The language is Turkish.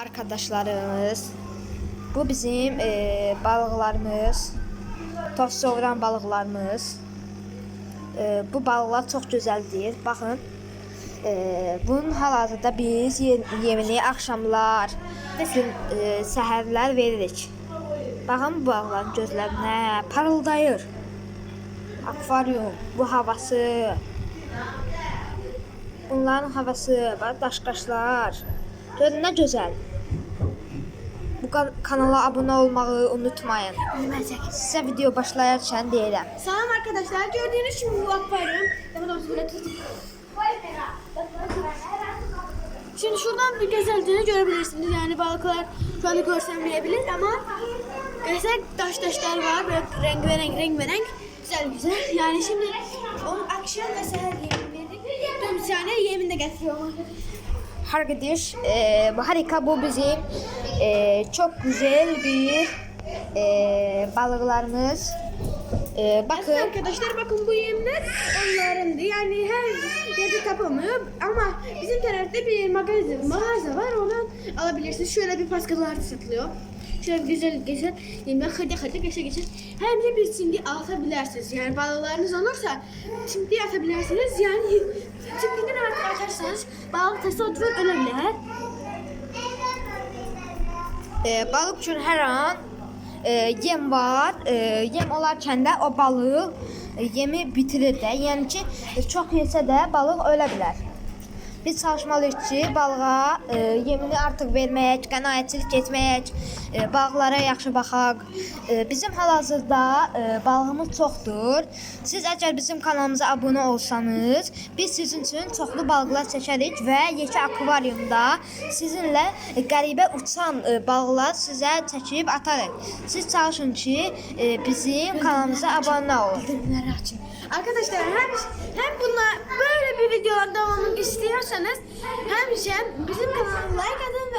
Arkadaşlarımız, bu bizim e, balıqlarımız, toz soğuran balıqlarımız. E, bu balıqlar çox gözəldir. Baxın, e, bunun hal-hazırda biz ye- yemini axşamlar, gün e, səhərlər veririk. Baxın bu balıqların gözlərinə parıldayır. Akvaryum, bu havası. Bunların havası, daşqaşlar. Nə gözəl. Bu kan- kanala abone olmayı unutmayın. Sizə video başlayarkən deyirəm. Selam arkadaşlar. Gördüğünüz gibi bu akvaryum. Şimdi şuradan bir güzelliğini görebilirsiniz. Yani balıklar şu anda görsemeyebilir ama güzel taş taşlar var. Böyle renk ve renk renk renk. Güzel güzel. Yani şimdi onun akşam ve seher yemin verdik. Bir tane yemin de getiriyorum. Arkadaş, e, bu harika bu bizim e, çok güzel bir e, balıklarımız. E, bakın. Arkadaşlar bakın bu yemler onlarındı. Yani her yerde tapamıyor ama bizim tarafta bir magazin, mağaza var. Oradan alabilirsiniz. Şöyle bir paskalar satılıyor. Şöyle güzel güzel yemler hadi hadi geçe geçe. Hem de bir şimdi atabilirsiniz. Yani balıklarınız olursa şimdi atabilirsiniz. Yani şimdiden artık atarsanız balık tesadüfen ölebilir. E, balık üçün hər an e, yem var. E, yem olarkən də o balığı e, yemi bitirir də. Yəni ki, çox yesə də balıq ölə bilər. Biz çalışmalıyıq ki, balığa e, yemini artıq verməyək, qənaətçilik etməyək, e, balıqlara yaxşı baxaq. E, bizim hal-hazırda e, balığımız çoxdur. Siz əgər bizim kanalımıza abunə olsanız, biz sizin üçün çoxlu balıqlar çəkərik və Yekə akvaryumda sizinlə qəribə uçan e, balıqlar sizə çəkib atarıq. Siz çalışın ki, e, bizim kanalımıza abunə olun. Arkadaşlar hem hem bunlar böyle bir istiyorsanız hem şey bizim kanala like atın ve